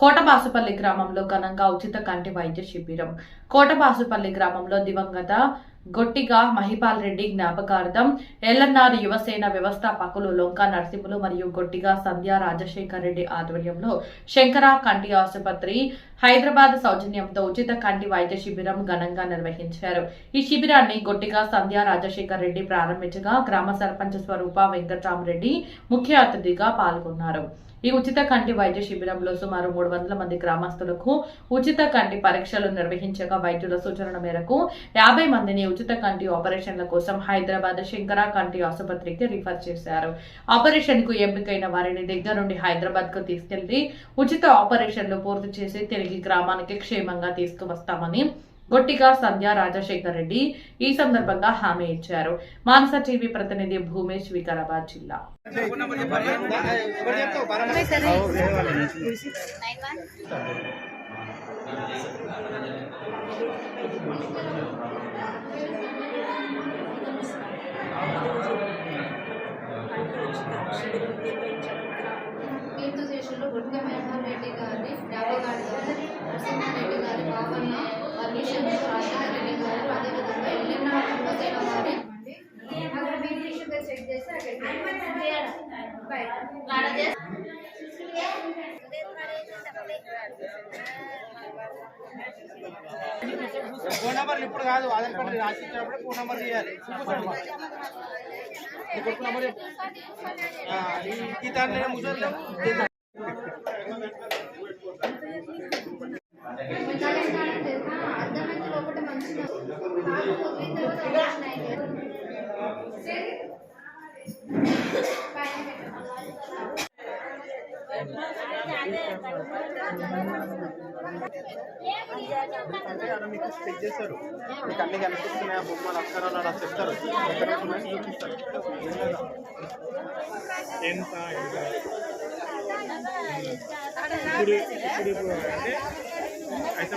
కోటబాసుపల్లి గ్రామంలో ఘనంగా ఉచిత కంటి వైద్య శిబిరం. కోటబాసుపల్లి గ్రామంలో దివంగత గొట్టిగా మహిపాల్ రెడ్డి జ్ఞాపకార్థం ఎల్ఎన్ఆర్ యువసేన వ్యవస్థాపకులు లొంక నరసింహులు మరియు గొట్టిగా సంధ్య రాజశేఖర్ రెడ్డి ఆధ్వర్యంలో శంకర కంటి ఆసుపత్రి హైదరాబాద్ సౌజన్యంతో ఉచిత కంటి వైద్య శిబిరం ఘనంగా నిర్వహించారు. ఈ శిబిరాన్ని గొట్టిగా సంధ్య రాజశేఖర్ రెడ్డి ప్రారంభించగా గ్రామ సర్పంచ్ స్వరూప వెంకట్రామరెడ్డి ముఖ్య అతిథిగా పాల్గొన్నారు. ఈ ఉచిత కంటి వైద్య శిబిరంలో సుమారు మూడు వందల మంది గ్రామస్తులకు ఉచిత కంటి పరీక్షలు నిర్వహించగా వైద్యుల సూచనల మేరకు యాభై మందిని ఉచిత కంటి ఆపరేషన్ల కోసం హైదరాబాద్ శంకర కంటి ఆసుపత్రికి రిఫర్ చేశారు. ఆపరేషన్కు ఎంపికైన వారిని దగ్గర నుండి హైదరాబాద్కు తీసుకెళ్ళి ఉచిత ఆపరేషన్లు పూర్తి చేసి తిరిగి గ్రామానికి క్షేమంగా తీసుకువస్తామని గొట్టిగా సంధ్య రాజశేఖర్ రెడ్డి ఈ సందర్భంగా హామీ ఇచ్చారు. మానస టీవీ ప్రతినిధి భూమేష్ వికారాబాద్ జిల్లా. కీర్తిశేషులు గుట్క మహేందర్ రెడ్డి గారి జ్ఞాపకార్థం నరసింహారెడ్డి గారి ఫోన్ నెంబర్ ఇప్పుడు కాదు ఆధార్ కార్డు రాసి ఇచ్చినప్పుడు ఫోన్ నెంబర్ తీయాలి నీ కొడుకు నెంబర్ చెప్పు. ఆ, ఈ- ఈ దాంట్లో ఏం ముసలి అర్థమైంది లోపల మంచిగా అంటే అక్కడ మీకు చెక్ చేశారు మీకు అన్ని కనిపిస్తున్నాయి ఆ బొమ్మలు అక్షరాలు అలా చెప్తారు ఎక్కడ చూపిస్తారు ఎంత ఇప్పుడు ఇప్పుడు అంటే అయితే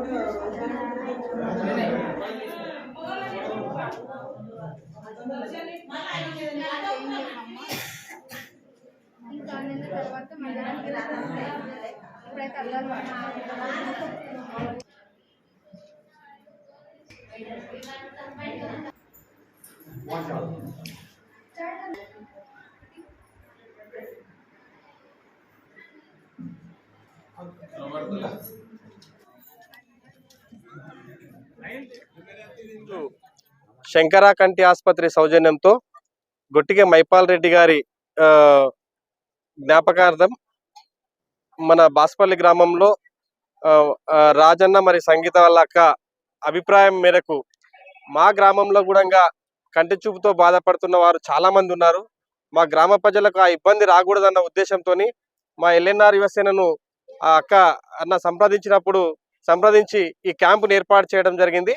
పైకి రాదు ఇక్కడ మళ్ళీ నా ఇక్కడ మళ్ళీ ఎన్ని ఉన్నాయి దగ్గర ఇంకా నిన్న తర్వాత మధ్యాహ్నం ఇప్పుడైతే అల్లారు శంకర కంటి ఆసుపత్రి సౌజన్యంతో గొట్టిగా మైపాల్ రెడ్డి గారి జ్ఞాపకార్థం మన బాస్పల్లి గ్రామంలో రాజన్న మరి సంగీత వాళ్ళ అక్క అభిప్రాయం మేరకు మా గ్రామంలో కూడా కంటి చూపుతో బాధపడుతున్న వారు చాలామంది ఉన్నారు. మా గ్రామ ప్రజలకు ఆ ఇబ్బంది రాకూడదన్న ఉద్దేశంతో మా ఎల్ఎన్ఆర్ యువసేనను ఆ అక్క అన్న సంప్రదించినప్పుడు సంప్రదించి ఈ క్యాంపును ఏర్పాటు చేయడం జరిగింది.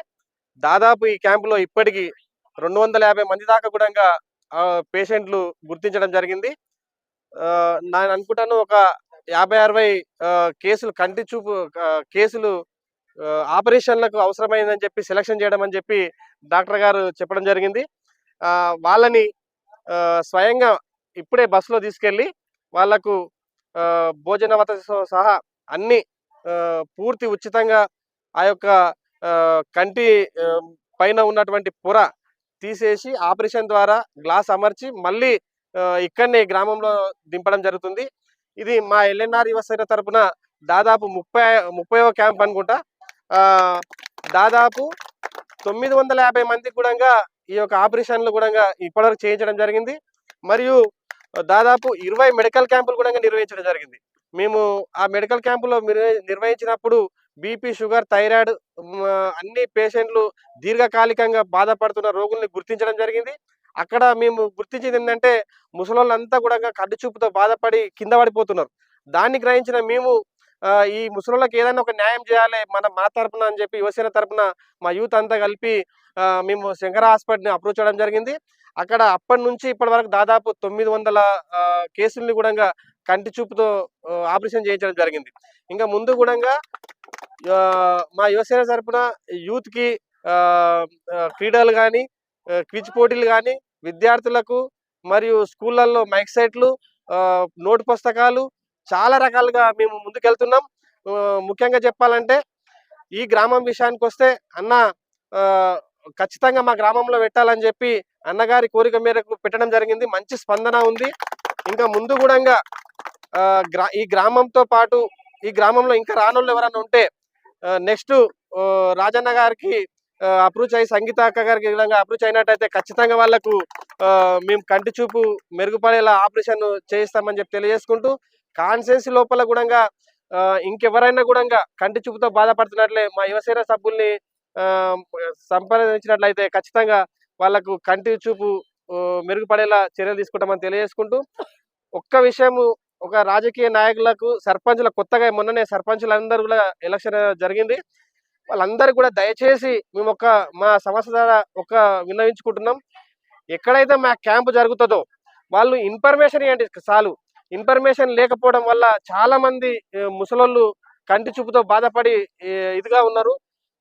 దాదాపు ఈ క్యాంపులో ఇప్పటికీ రెండు వందల యాభై మంది దాకా కూడా పేషెంట్లు గుర్తించడం జరిగింది. నేను అనుకుంటాను ఒక యాభై అరవై కేసులు కంటి చూపు కేసులు ఆపరేషన్లకు అవసరమైందని చెప్పి సెలక్షన్ చేయడం అని చెప్పి డాక్టర్ గారు చెప్పడం జరిగింది. వాళ్ళని స్వయంగా ఇప్పుడే బస్సులో తీసుకెళ్ళి వాళ్ళకు భోజన వసతితో సహా అన్ని పూర్తి ఉచితంగా ఆ యొక్క కంటి పైన ఉన్నటువంటి పొర తీసేసి ఆపరేషన్ ద్వారా గ్లాస్ అమర్చి మళ్ళీ ఇక్కడనే గ్రామంలో దింపడం జరుగుతుంది. ఇది మా ఎల్ఎన్ఆర్ యువసేన తరపున దాదాపు ముప్పై ముప్పైవ క్యాంప్ అనుకుంటా. దాదాపు తొమ్మిది వందల యాభై మంది కూడా ఈ యొక్క ఆపరేషన్లు కూడా ఇప్పటివరకు చేయించడం జరిగింది. మరియు దాదాపు ఇరవై మెడికల్ క్యాంపులు కూడా నిర్వహించడం జరిగింది. మేము ఆ మెడికల్ క్యాంపులో నిర్వహించినప్పుడు బీపీ షుగర్ థైరాయిడ్ అన్ని పేషెంట్లు దీర్ఘకాలికంగా బాధపడుతున్న రోగుల్ని గుర్తించడం జరిగింది. అక్కడ మేము గుర్తించింది ఏంటంటే ముసలోళ్ళంతా కూడా కడ్డు చూపుతో బాధపడి కింద పడిపోతున్నారు. దాన్ని గ్రహించిన మేము ఈ ముసలోళ్ళకి ఏదైనా ఒక న్యాయం చేయాలి మన మా తరపున అని చెప్పి యువసేన తరపున మా యూత్ అంతా కలిపి మేము శంకర హాస్పిటల్ని అప్రోచ్ చేయడం జరిగింది. అక్కడ అప్పటి నుంచి ఇప్పటి వరకు దాదాపు తొమ్మిది వందల కేసుల్ని కూడా కంటి చూపుతో ఆపరేషన్ చేయించడం జరిగింది. ఇంకా ముందు కూడా మా యువసేన తరపున యూత్కి క్రీడలు కానీ క్విజ్ పోటీలు కానీ విద్యార్థులకు మరియు స్కూళ్ళల్లో మైక్ సెట్లు నోటు పుస్తకాలు చాలా రకాలుగా మేము ముందుకెళ్తున్నాం. ముఖ్యంగా చెప్పాలంటే ఈ గ్రామం విషయానికి వస్తే అన్న ఖచ్చితంగా మా గ్రామంలో పెట్టాలని చెప్పి అన్నగారి కోరిక మేరకు పెట్టడం జరిగింది. మంచి స్పందన ఉంది. ఇంకా ముందు కూడా గ్రా ఈ గ్రామంతో పాటు ఈ గ్రామంలో ఇంకా రానోళ్ళు ఎవరైనా ఉంటే నెక్స్ట్ రాజన్న గారికి అప్రూచ్ అయ్యి సంగీత అక్క గారికి అప్రూచ్ అయినట్టయితే ఖచ్చితంగా వాళ్ళకు మేము కంటి చూపు మెరుగుపడేలా ఆపరేషన్ చేయిస్తామని చెప్పి తెలియజేసుకుంటూ కాన్సెన్స్ లోపల కూడా ఇంకెవరైనా కూడా కంటి చూపుతో బాధపడుతున్నట్లే మా యువసేన సభ్యుల్ని ఆ, సంప్రదించినట్లయితే ఖచ్చితంగా వాళ్ళకు కంటి చూపు మెరుగుపడేలా చర్యలు తీసుకుంటామని తెలియజేసుకుంటూ ఒక్క విషయము ఒక రాజకీయ నాయకులకు సర్పంచుల కొత్తగా మొన్ననే సర్పంచులందరూ కూడా ఎలక్షన్ జరిగింది. వాళ్ళందరూ కూడా దయచేసి మేము ఒక మా సంస్థ ద్వారా ఒక విన్నవించుకుంటున్నాం. ఎక్కడైతే మా క్యాంపు జరుగుతుందో వాళ్ళు ఇన్ఫర్మేషన్ ఏంటి చాలు. ఇన్ఫర్మేషన్ లేకపోవడం వల్ల చాలా మంది ముసలోళ్ళు కంటి చూపుతో బాధపడి ఇదిగా ఉన్నారు.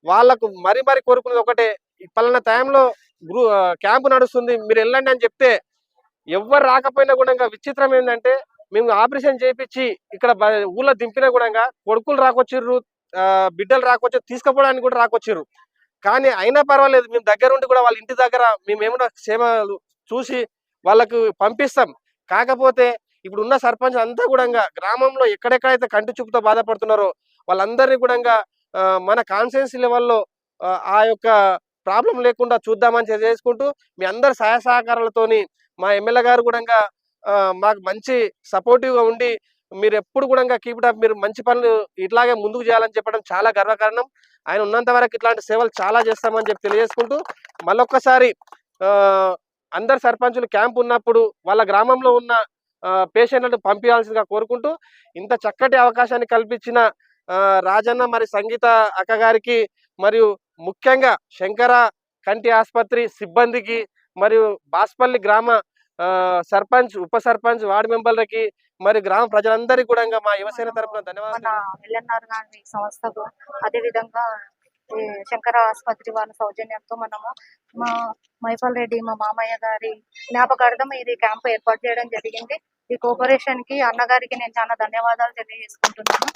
వాళ్ళకు మరి మరి కోరుకునేది ఒకటే పలానా టైంలో గ్రూ క్యాంపు నడుస్తుంది మీరు వెళ్ళండి అని చెప్తే ఎవ్వరు రాకపోయినా కూడా ఇంకా విచిత్రం ఏంటంటే మేము ఆపరేషన్ చేయించి ఇక్కడ ఊళ్ళో దింపినా కూడా కొడుకులు రాకొచ్చిర్రు ఆ, బిడ్డలు రాకొచ్చి తీసుకుపోవడానికి కూడా రాకొచ్చిర్రు. కానీ అయినా పర్వాలేదు మేము దగ్గర ఉండి కూడా వాళ్ళ ఇంటి దగ్గర మేము క్షేమాలు చూసి వాళ్ళకు పంపిస్తాం. కాకపోతే ఇప్పుడు ఉన్న సర్పంచ్ అంతా కూడా గ్రామంలో ఎక్కడెక్కడైతే కంటి చూపుతో బాధపడుతున్నారో వాళ్ళందరినీ కూడా మన కాన్సెన్స్ లెవెల్లో ఆ, ఆ యొక్క ప్రాబ్లం లేకుండా చూద్దామని చేసుకుంటూ మీ అందరి సహాయ సహకారాలతోని మా ఎమ్మెల్యే గారు కూడా మాకు మంచి సపోర్టివ్గా ఉండి మీరు ఎప్పుడు కూడా కీప్ అప్ మీరు మంచి పనులు ఇట్లాగే ముందుకు చేయాలని చెప్పడం చాలా గర్వకారణం. ఆయన ఉన్నంత వరకు ఇట్లాంటి సేవలు చాలా చేస్తామని చెప్పి తెలియజేసుకుంటూ మళ్ళొక్కసారి అందరు సర్పంచులు క్యాంప్ ఉన్నప్పుడు వాళ్ళ గ్రామంలో ఉన్న పేషెంట్లను పంపించాల్సిందిగా కోరుకుంటూ ఇంత చక్కటి అవకాశాన్ని కల్పించిన రాజన్న మరి సంగీత అక్క గారికి మరియు ముఖ్యంగా శంకర కంటి ఆసుపత్రి సిబ్బందికి మరియు బాస్పల్లి గ్రామ సర్పంచ్ ఉప సర్పంచ్ వార్డు మెంబర్లకి మరి గ్రామ ప్రజలందరికీ కూడా మా యువసేన తరపున మన ధన్యవాదాలు సంస్థకు అదే విధంగా ఈ శంకర ఆసుపత్రి వాళ్ళ సౌజన్యంతో మనము మా మైపాల్ రెడ్డి మా మామయ్య గారి జ్ఞాపకార్థం ఇది క్యాంప్ ఏర్పాటు చేయడం జరిగింది. ఈ కోఆపరేషన్కి అన్నగారికి నేను చాలా ధన్యవాదాలు తెలియజేసుకుంటున్నాను.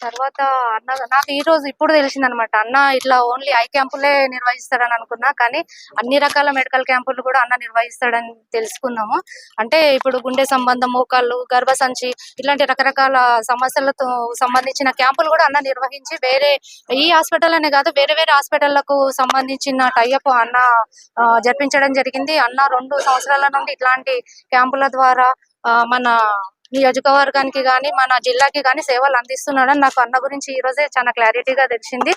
తర్వాత అన్న నాకు ఈ రోజు ఇప్పుడు తెలిసింది అనమాట అన్న ఇట్లా ఓన్లీ ఐ క్యాంపులే నిర్వహిస్తాడని అనుకున్నా కానీ అన్ని రకాల మెడికల్ క్యాంపులు కూడా అన్న నిర్వహిస్తాడని తెలుసుకున్నాము. అంటే ఇప్పుడు గుండె సంబంధం మోకాళ్ళు గర్భసంచి ఇట్లాంటి రకరకాల సమస్యలతో సంబంధించిన క్యాంపులు కూడా అన్న నిర్వహించి వేరే ఈ హాస్పిటల్ అనే కాదు వేరే వేరే హాస్పిటళ్ళకు సంబంధించిన టైఅప్ అన్న జరిపించడం జరిగింది. అన్న రెండు సంవత్సరాల నుండి ఇట్లాంటి క్యాంపుల ద్వారా ఆ, మన నియోజకవర్గానికి కానీ మన జిల్లాకి కానీ సేవలు అందిస్తున్నాడని నాకు అన్న గురించి ఈ రోజే చాలా క్లారిటీగా తెలిసింది.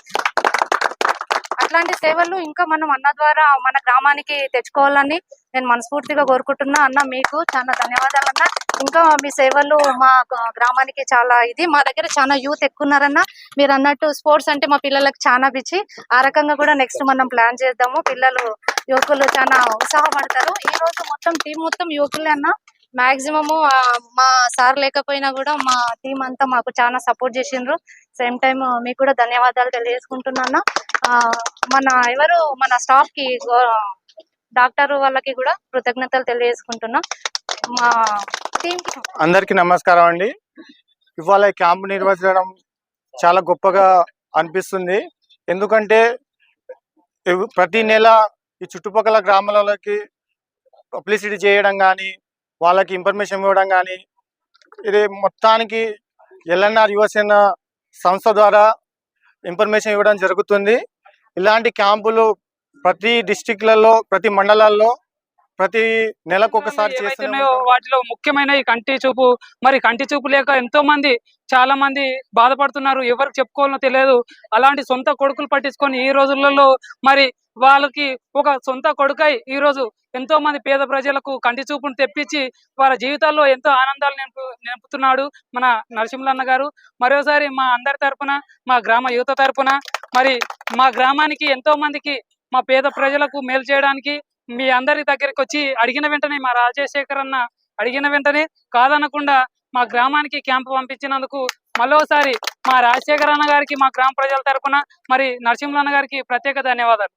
అట్లాంటి సేవలు ఇంకా మనం అన్న ద్వారా మన గ్రామానికి తెచ్చుకోవాలని నేను మనస్ఫూర్తిగా కోరుకుంటున్నా. అన్న మీకు చాలా ధన్యవాదాలు అన్న. ఇంకా మీ సేవలు మా గ్రామానికి చాలా ఇది. మా దగ్గర చాలా యూత్ ఎక్కువన్నారన్న మీరు అన్నట్టు స్పోర్ట్స్ అంటే మా పిల్లలకు చాలా పిచ్చి. ఆ రకంగా కూడా నెక్స్ట్ మనం ప్లాన్ చేద్దాము. పిల్లలు యువకులు చాలా ఉత్సాహపడతారు. ఈ రోజు మొత్తం టీం మొత్తం యువకులే అన్న. మాక్సిమము మా సార్ లేకపోయినా కూడా మా టీం అంతా మాకు చాలా సపోర్ట్ చేసిండ్రు. సేమ్ టైం మీకు కూడా ధన్యవాదాలు తెలియజేసుకుంటున్నాను. ఆ, మన ఎవరు మన స్టాఫ్కి డాక్టర్ వాళ్ళకి కూడా కృతజ్ఞతలు తెలియజేసుకుంటున్నా. మా టీం అందరికీ నమస్కారం అండి. ఇవాళ ఈ క్యాంపు నిర్వహించడం చాలా గొప్పగా అనిపిస్తుంది. ఎందుకంటే ప్రతి నెల ఈ చుట్టుపక్కల గ్రామాలకి పబ్లిసిటీ చేయడం కానీ వాళ్ళకి ఇన్ఫర్మేషన్ ఇవ్వడం కానీ ఇది మొత్తానికి ఎల్ఎన్ఆర్ యువసేన సంస్థ ద్వారా ఇన్ఫర్మేషన్ ఇవ్వడం జరుగుతుంది. ఇలాంటి క్యాంపులు ప్రతి డిస్టిక్లలో ప్రతి మండలాల్లో ప్రతి నెలకు ఒకసారి. వాటిలో ముఖ్యమైన ఈ కంటి చూపు మరి కంటి చూపు లేక ఎంతో మంది చాలా మంది బాధపడుతున్నారు. ఎవరికి చెప్పుకోవాలో తెలియదు. అలాంటి సొంత కొడుకులు పట్టించుకొని ఈ రోజులలో మరి వాళ్ళకి ఒక సొంత కొడుకై ఈ రోజు ఎంతో మంది పేద ప్రజలకు కంటి చూపును తెప్పించి వారి జీవితాల్లో ఎంతో ఆనందాలు నింపు నింపుతున్నాడు మన నరసింహన్న గారు. మరోసారి మా అందరి తరపున మా గ్రామ యువత తరపున మరి మా గ్రామానికి ఎంతో మందికి మా పేద ప్రజలకు మేలు చేయడానికి మీ అందరి దగ్గరికి వచ్చి అడిగిన వెంటనే మా రాజశేఖర్ అన్న అడిగిన వెంటనే కాదనకుండా మా గ్రామానికి క్యాంపు పంపించినందుకు మరోసారి మా రాజశేఖర్ అన్న గారికి మా గ్రామ ప్రజల తరపున మరి నరసింహన్న గారికి ప్రత్యేక ధన్యవాదాలు.